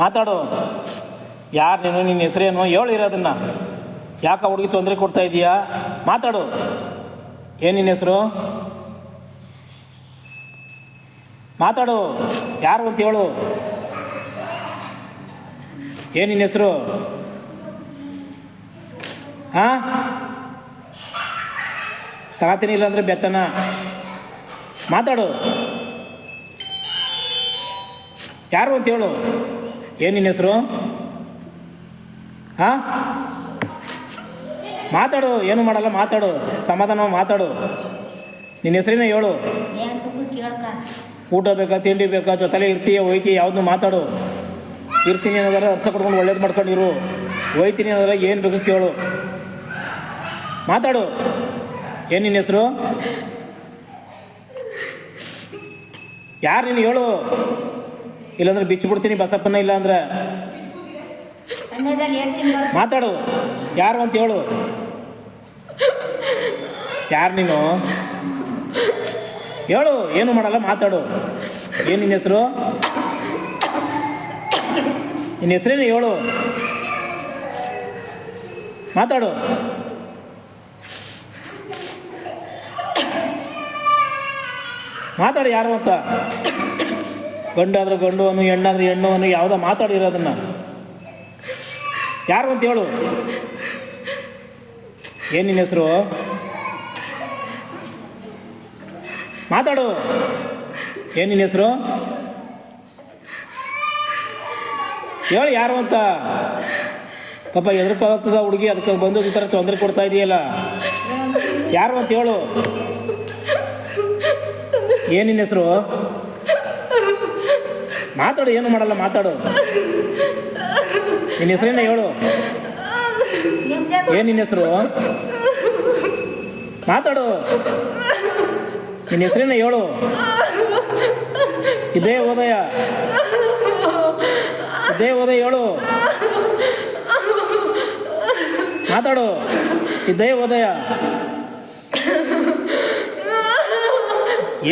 ಮಾತಾಡು. ಯಾರು ನೀನು? ನಿನ್ನ ಹೆಸರೇನು? ಹೇಳು ಇರೋದನ್ನ. ಯಾಕೆ ಹುಡುಗಿ ತೊಂದರೆ ಕೊಡ್ತಾ ಇದೀಯಾ? ಮಾತಾಡು. ಏನು ನಿನ್ನ ಹೆಸರು? ಮಾತಾಡು. ಯಾರು ಅಂತ ಹೇಳು. ಏನು ನಿನ್ನ ಹೆಸರು? ಹಾಂ? ತಗತೀನಿ ಇಲ್ಲಾಂದರೆ ಬೆತ್ತನ. ಮಾತಾಡು. ಯಾರು ಅಂತ ಹೇಳು. ಏನು ನಿನ್ನ ಹೆಸರು? ಹಾಂ? ಮಾತಾಡು, ಏನು ಮಾಡಲ್ಲ, ಮಾತಾಡು, ಸಮಾಧಾನ ಮಾತಾಡು. ನಿನ್ನ ಹೆಸರಿನ ಹೇಳು? ಊಟ ಬೇಕಾ, ತಿಂಡಿ ಬೇಕಾ, ಜೊತೆಲೇ ಇರ್ತೀಯ, ಹೋಯ್ತೀಯ ಯಾವ್ದು ಮಾತಾಡು. ಇರ್ತೀನಿ ಅನ್ನೋದಾರ ಅರ್ಸ ಕೊಡ್ಕೊಂಡು ಒಳ್ಳೇದು ಮಾಡ್ಕೊಂಡಿರು. ಹೋಯ್ತೀನಿ ಅನ್ನೋದಾರ ಏನು ಬೇಕು ಕೇಳು. ಮಾತಾಡು. ಏನು ನಿನ್ನ ಹೆಸರು? ಯಾರು ನೀನು ಹೇಳು? ಇಲ್ಲಾಂದ್ರೆ ಬಿಚ್ಚಿಬಿಡ್ತೀನಿ ಬಸಪ್ಪನ ಇಲ್ಲ ಬರ್ ಮಾತಾಡು. ಯಾರು ಅಂತ ಹೇಳು. ಯಾರು ನೀನು? ಹೇಳು ಏನು ಮಾಡಲ್ಲ ಮಾತಾಡು. ಏನು ನಿನ್ನ ಹೆಸರು? ನಿನ್ನ ಹೆಸರೇನು ಹೇಳು? ಮಾತಾಡು. ಮಾತಾಡು ಯಾರು ಅಂತ. ಗಂಡಾದ್ರೆ ಗಂಡು ಅನ್ನು ಹೆಣ್ಣಾದ್ರೆ ಹೆಣ್ಣು ಅನ್ನು ಯಾವುದೋ ಮಾತಾಡಿರೋದನ್ನ ಯಾರು ಅಂತ ಹೇಳು. ಏನು ನಿನ್ನ ಹೆಸರು? ಮಾತಾಡು. ಏನು ನಿನ್ನ ಹೆಸರು? ಹೇಳು ಯಾರು ಅಂತ. ಪಾಪ ಎದುರ್ಕೊಳ್ತದ ಹುಡುಗಿ, ಅದಕ್ಕೆ ಬಂದು ಈ ಥರ ತೊಂದರೆ ಕೊಡ್ತಾ ಇದೆಯಲ್ಲ. ಯಾರು ಅಂತ ಹೇಳು. ಏನು ನಿನ್ನ ಹೆಸರು? ಮಾತಾಡು, ಏನು ಮಾಡಲ್ಲ, ಮಾತಾಡು. ನಿನ್ನ ಹೆಸರಿನ ಹೇಳು? ಏನು ನಿನ್ನ ಹೆಸರು? ಮಾತಾಡು. ನಿನ್ನ ಹೆಸರಿನ ಹೇಳು? ಇದೇ ಓದಯ ಇದೇ ಉದಯ ಹೇಳು. ಮಾತಾಡು. ಇದೇ ಓದಯ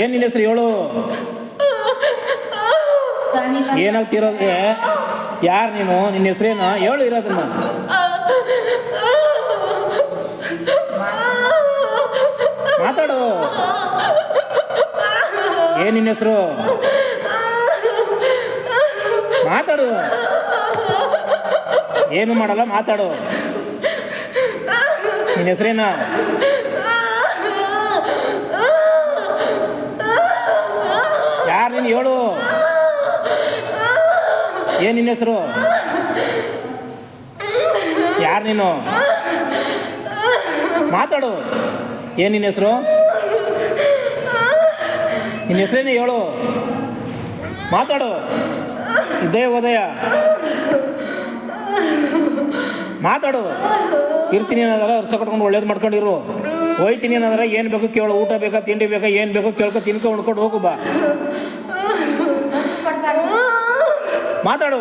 ಏನು ನಿನ್ನ ಹೆಸರು ಹೇಳು? ಏನಾಗ್ತಿರೋದೇ ಯಾರು ನೀನು? ನಿನ್ನ ಹೆಸರೇನು? ಹೇಳು ಇರೋದನ್ನ. ಮಾತಾಡು. ಏನು ನಿನ್ನ ಹೆಸರು? ಮಾತಾಡು. ಏನು ಮಾಡಲ್ಲ, ಮಾತಾಡು. ನಿನ್ನ ಹೆಸರೇನ? ಯಾರು ನೀನು? ಹೇಳು. ಏನ್ ನಿನ್ನ ಹೆಸರು? ಯಾರು ನೀನು? ಮಾತಾಡು. ಏನು ನಿನ್ನ ಹೆಸರು? ನಿನ್ನ ಹೆಸರೇನೆ ಹೇಳು? ಮಾತಾಡು. ಇದೇ ಉದಯ. ಮಾತಾಡು. ಇರ್ತೀನಿ ಏನಾದ್ರೆ ಅರ್ಸ ಕಟ್ಕೊಂಡು ಒಳ್ಳೇದು ಮಾಡ್ಕೊಂಡಿರು. ಹೋಯ್ತೀನಿ ಏನಾದ್ರೆ ಏನು ಬೇಕು ಕೇಳು. ಊಟ ಬೇಕಾ, ತಿಂಡಿ ಬೇಕಾ, ಏನು ಬೇಕು ಕೇಳ್ಕೊ, ತಿನ್ಕೊ, ಉಣ್ಕೊಂಡು ಹೋಗು, ಬಾ. ಮಾತಾಡು.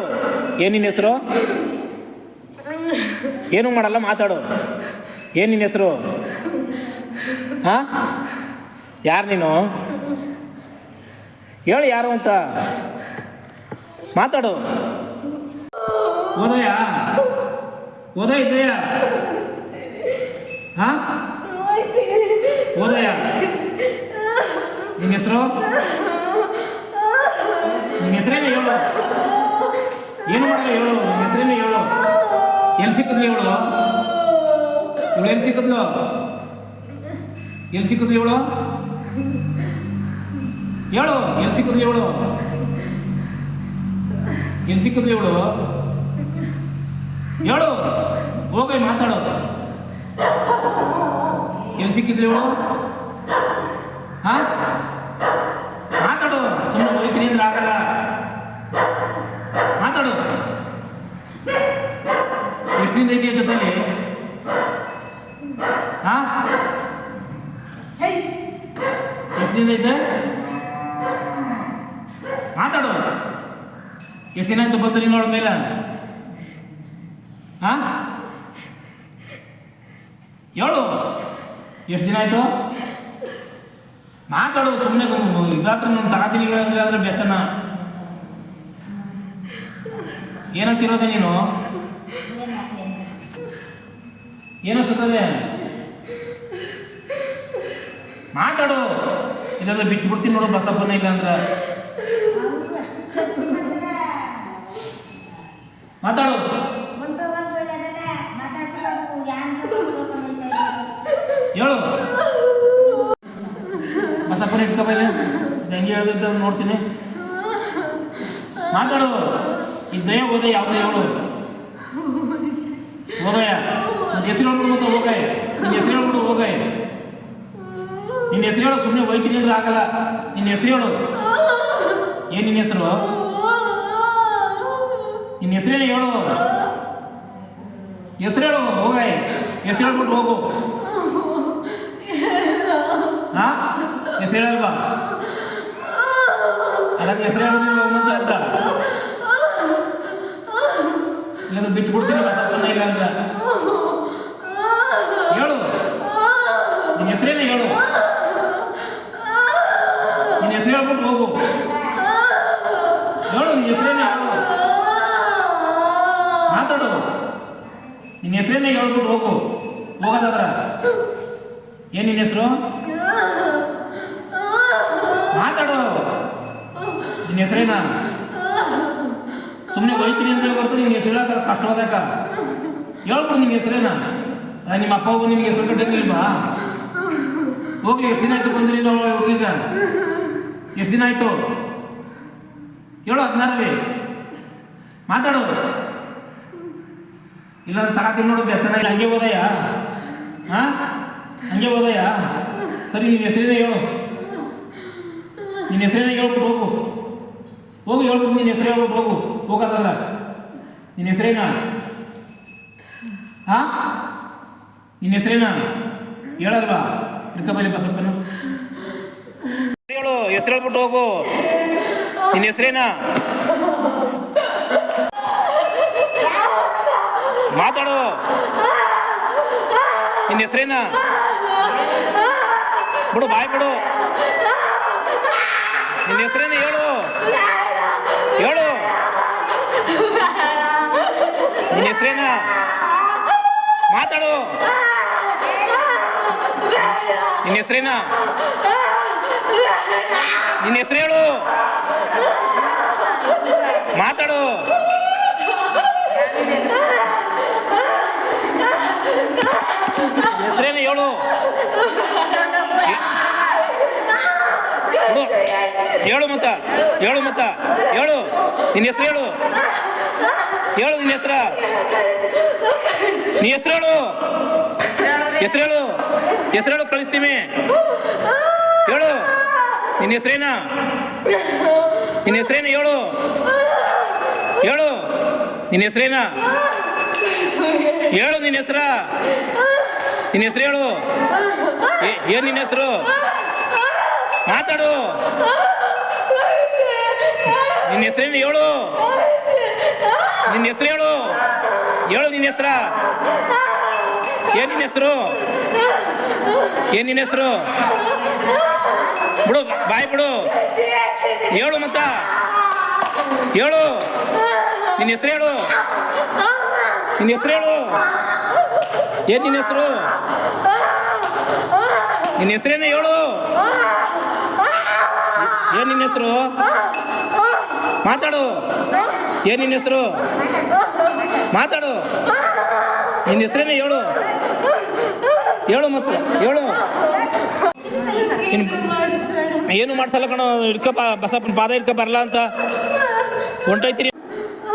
ಏನು ನಿನ್ನ ಹೆಸರು? ಏನು ಮಾಡಲ್ಲ, ಮಾತಾಡು. ಏನು ನಿನ್ನ ಹೆಸರು? ಹಾಂ? ಯಾರು ನೀನು? ಹೇಳು ಯಾರು ಅಂತ. ಮಾತಾಡು. ಉದಯ ಓದ ಇದ್ದಯ ಹಾಂ? ನಿನ್ನ ಹೆಸರು? ನಿನ್ನ ಹೆಸರೇನು ಹೇಳು? ಏನು ಮಾಡಿದ್ರೆ ಹೇಳು ಹೆಸರೇನು ಹೇಳು ಎಲ್ಲಿ ಸಿಕ್ಕಿದ್ಲು ಇವಳು? ಇವಳು ಎಲ್ಲಿ ಸಿಕ್ಕಿದ್ಲು? ಎಲ್ಲಿ ಸಿಕ್ಕಿದ್ಲು ಇವಳು? ಹೇಳು, ಎಲ್ಲಿ ಸಿಕ್ಕಿದ್ಲು ಇವಳು? ಎಲ್ಲಿ ಸಿಕ್ಕಿದ್ಲು ಇವಳು? ಹೇಳು, ಹೋಗಿ ಮಾತಾಡು. ಎಲ್ಲಿ ಸಿಕ್ಕಿದ್ಲು ಇವಳು? ಹಾ ಮಾತಾಡು ಸುಮ್ಮನೆ ಹೋಗ್ತೀನಿ ಅಂದ್ರೆ ಆಗಲ್ಲ ಮಾತಾಡು ದಿನ ಇದೆಯಾ ಜೊತೆಲಿ? ಹಾ? ಎಷ್ಟು ದಿನ ಐತೆ ಮಾತಾಡು. ಎಷ್ಟು ದಿನ ಆಯ್ತು ಬಂದು ಮೇಲೆ? ಹಾ? ಹೇಳು ಎಷ್ಟು ದಿನ ಆಯ್ತು? ಮಾತಾಡು ಸುಮ್ಮನೆ ಇದಾತ್ರ ನಾನು ತಗೋತೀನಿ ಅಂದ್ರೆ ಬೆತ್ತನ. ಏನಂತಿರೋದೆ ನೀನು. ಏನೋ ಸುತ್ತದೆ ಮಾತಾಡು. ಇಲ್ಲಾಂದ್ರೆ ಬಿಚ್ಚಿಬಿಡ್ತೀನಿ ನೋಡು ಬಸಪ್ಪನ ಇಲ್ಲ ಅಂದ್ರೆ ಮಾತಾಡು. ಹೇಳು. ಬಸಪ್ಪನ ಇಟ್ಕೊಬೈಲೆ ಹೆಂಗೆ ಹೇಳ್ದಿದ್ದ ನೋಡ್ತೀನಿ. ಮಾತಾಡು. ಇದ್ದೇ ಓದೆ ಯಾವುದೇ ಹೇಳು. ನನ್ನ ಹೆಸರು ಹೇಳ್ಬಿಡು ಹೋಗಾಯ್ ನಿನ್ನ ಹೆಸರು ಹೇಳ್ಬಿಡು ಹೋಗಯ್ಯ ನಿನ್ನ ಹೆಸರು ಹೇಳು ಸುಮ್ಮನೆ ಹೋಯ್ತೀನಿ ಅಂದ್ರೆ ಆಗಲ್ಲ. ನಿನ್ನ ಹೆಸರು ಹೇಳು. ಏನು ನಿನ್ನ ಹೆಸರು? ನಿನ್ನ ಹೆಸರೇನು ಹೇಳು ಹೆಸರು ಹೇಳು ಹೋಗಾಯ್ ಹೆಸರು ಹೇಳ್ಬಿಟ್ಟು ಹೋಗು. ಹಾ? ಹೆಸರು ಹೇಳಲ್ವಾ? ಅಲ್ಲ ಹೆಸರು ಹೇಳೋದಿಲ್ಲ ಒಮ್ಮಂತ ಅಂತ ಇಲ್ಲಾಂದ್ರೆ ಬಿಚ್ಚಿಬಿಡ್ತೀನಿ ಬಿಡ್ತೀನಿ ಇಲ್ಲ ಅಂತ ಹೇಳು. ನಿನ್ನ ಹೆಸರೇನೆ ಹೇಳು? ನಿನ್ನ ಹೆಸರು ಹೇಳ್ಬಿಟ್ಟು ಹೋಗು. ಹೇಳು, ನಿನ್ನ ಹೆಸರೇನೆ ಹೇಳು? ಮಾತಾಡು. ನಿನ್ನ ಹೆಸರೇನೆ ಹೇಳ್ಬಿಟ್ಟು ಹೋಗು. ಹೋಗೋದಾದ್ರ? ಏನು ನಿನ್ನ ಹೆಸರು? ಮಾತಾಡು. ನಿನ್ನ ಹೆಸರೇನ? ಸುಮ್ಮನೆ ಹೋಯ್ತೀನಿ ಅಂತ ಬರ್ತು ನಿನ್ನ ಹೆಸರು ಹೇಳಕ್ಕ ಕಷ್ಟವಾದಕ್ಕ ಹೇಳ್ಬಿಡು ನಿನ್ನ ಹೆಸರೇನ. ನಿಮ್ಮ ಅಪ್ಪ ಹೋಗು ಸ್ವಲ್ಪ ಹೆಸರು ಕಟ್ಟಿರ್ಲಿಲ್ವಾ ಹೋಗ್ಲಿ, ಎಷ್ಟು ದಿನ ಆಯ್ತು ಬಂದ್ರಿ ನಾವು ಎಷ್ಟು ದಿನ ಆಯ್ತು? ಹೇಳು ಹದಿನಾರಲ್ಲಿ ಮಾತಾಡು. ಇಲ್ಲ ತಗಾತೀನಿ ನೋಡು, ಬೆತ್ತನ ಇಲ್ಲ. ಹಂಗೆ ಹೋದಯ್ಯ? ಹಾಂ ಹಂಗೆ ಹೋದಯ್ಯ? ಸರಿ, ನಿನ್ನ ಹೆಸರಿನ ಹೇಳು. ನಿನ್ನ ಹೆಸರಿನ ಹೇಳ್ಬಿಟ್ಟು ಹೋಗು. ಹೋಗು, ಹೇಳ್ಬಿಟ್ಟು ನಿನ್ನ ಹೆಸರು ಹೇಳ್ಬಿಟ್ಟು ಹೋಗು. ಹೋಗೋದಲ್ಲ ನಿನ್ನ ಹೆಸರೇನಾ? ಹಾ ನಿನ್ನ ಹೆಸರೇನ? ಹೇಳಲ್ವಾ? ಇಡ್ಕಬಲ್ಲಿ ಬಸಪ್ಪನ? ಹೇಳು ಹೆಸರು ಹೇಳ್ಬಿಟ್ಟು ಹೋಗು. ನಿನ್ನ ಹೆಸರೇನ? ಮಾತಾಡು. ನಿನ್ನ ಹೆಸರೇನ? ಬಿಡು, ಬಾಯ್ ಬಿಡು. ನಿನ್ನ ಹೆಸರೇನ ಹೇಳು. ಹೇಳು. ನಿನ್ನ ಹೆಸರೇನ? ಮಾತಾಡು. ನಿನ್ನ ಹೆಸರೇನ? ನಿನ್ನ ಹೆಸರು ಹೇಳು ಹೇಳು ಮತ್ತ ಹೇಳು ಮತ್ತ, ಹೇಳು. ನಿನ್ನ ಹೆಸರು ಹೇಳು. ಹೇಳು ನಿನ್ನ ಹೆಸರ. ನೀ ಹೆಸರು ಹೇಳು. ಹೆಸರು ಹೇಳು. ಹೆಸರು ಹೇಳು ಕಳಿಸ್ತೀವಿ ಹೇಳು. ನಿನ್ನ ಹೆಸರೇನ? ನಿನ್ನ ಹೆಸರೇನ ಹೇಳು. ಹೇಳು. ನಿನ್ನ ಹೆಸರೇನ? ಹೇಳು ನಿನ್ನ ಹೆಸರ. ನಿನ್ನ ಹೆಸರು ಹೇಳು. ಏನ್ ನಿನ್ನ ಹೆಸರು? ಮಾತಾಡು. ನಿನ್ನ ಹೆಸರೇನು ಹೇಳು? ನಿನ್ನ ಹೆಸರು ಹೇಳು. ಹೇಳು ನಿನ್ನ ಹೆಸರ. ಏನ್ ನಿನ್ನ ಹೆಸರು? ಏನ್ ನಿನ್ನ ಹೆಸರು? ಬಿಡು, ಬಾಯ್ ಬಿಡು. ಹೇಳು ಮತ್ತ. ಹೇಳು. ನಿನ್ನ ಹೆಸರು ಹೇಳು. ನಿನ್ನ ಹೆಸರು ಹೇಳು. ಏನ್ ನಿನ್ನ ಹೆಸರು? ನಿನ್ನ ಹೆಸರೇನು ಹೇಳು? ಏನ್ ನಿನ್ನ ಹೆಸರು? ಮಾತಾಡು. ಏನ್ ನಿನ್ನ ಹೆಸರು? ಮಾತಾಡು. ನಿನ್ನ ಹೆಸರೇನೆ ಹೇಳು? ಹೇಳು ಮತ್ತೆ, ಹೇಳು. ಏನು ಮಾಡ್ಸಲ್ಲ ಕಣ ಹಿಡ್ಕ ಬಸಪ್ಪ ಪಾದ ಇಡ್ಕ ಬರಲ್ಲ ಅಂತ. ಹೊಂಟೈತಿರಿ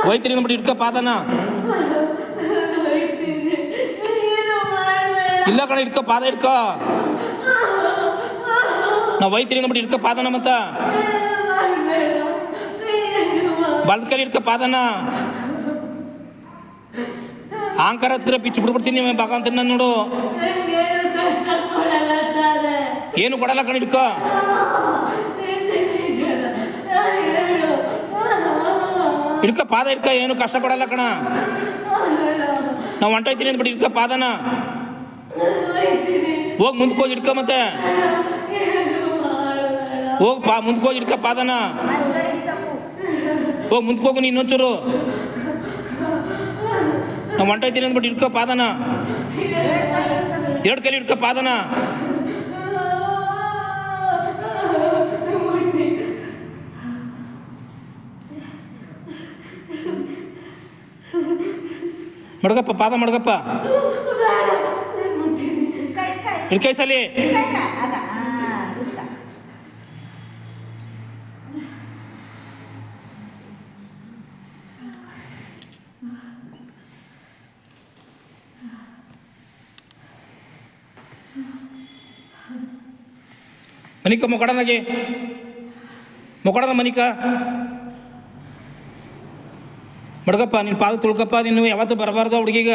ಹೋಯ್ತಿರಿ ಅಂದ್ಬಿಟ್ಟು ಇಡ್ಕ ಪಾದನ. ಇಲ್ಲ ಕಣ ಇಡ್ಕ ಪಾದ ಇಡ್ಕ ನಾವು ಹೋಯ್ತಿರಿ ಅಂದ್ಬಿಟ್ಟು ಇಡ್ಕ ಪಾದನ ಮತ್ತ. ಬಲ್ದ ಕೈ ಹಿಡ್ಕ ಪಾದನ ಅಹಂಕಾರ ಹತ್ತಿರ ಬಿಚ್ಚು ಬಿಡ್ಬಿಡ್ತೀನಿ ಭಗವಂತನ ನೋಡು. ಏನು ಕೊಡಲ್ಲ ಕಣ ಹಿಡ್ಕ. ಹಿಡ್ಕ ಪಾದ ಹಿಡ್ಕ, ಏನು ಕಷ್ಟ ಕೊಡಲ್ಲ ಕಣ. ನಾವು ಹೊಂಟೈತೀನಿ ಅಂದ್ಬಿಟ್ಟು ಹಿಡ್ಕ ಪಾದನ. ಹೋಗಿ ಮುಂದಕ್ಕೆ ಹೋಗಿ ಹಿಡ್ಕ ಮತ್ತೆ. ಹೋಗಿ ಪಾ ಮುಂದಕ್ಕೆ ಹೋಗಿ ಹಿಡ್ಕ ಪಾದನ. ಹೋಗಿ ಮುಂದಕ್ಕೆ ಹೋಗು ನೀನು ಇನ್ನೊಂಚೂರು. ನಾವು ಹೊಂಟೈತೀನಿ ಅಂದ್ಬಿಟ್ಟು ಹಿಡ್ಕೋ ಪಾದನ. ಎರಡು ಕೈಲಿ ಹಿಡ್ಕೋ ಪಾದನ. ಮಡಗಪ್ಪ ಪಾದ ಮಡಗಪ್ಪ. ಕೈ ಕೈ. ಇಡ್ಕೈ ಸಲಿ. ಮನಿಕ ಮೊಕಡನಗೆ ಮೊಕಡನ ಮನಿಕ? ಮಡ್ಗಪ್ಪ ನಿನ್ನ ಪಾದ ತುಳ್ಕಪ್ಪ ನೀನು ಯಾವತ್ತೂ ಬರಬಾರ್ದು ಹುಡುಗಿಗ?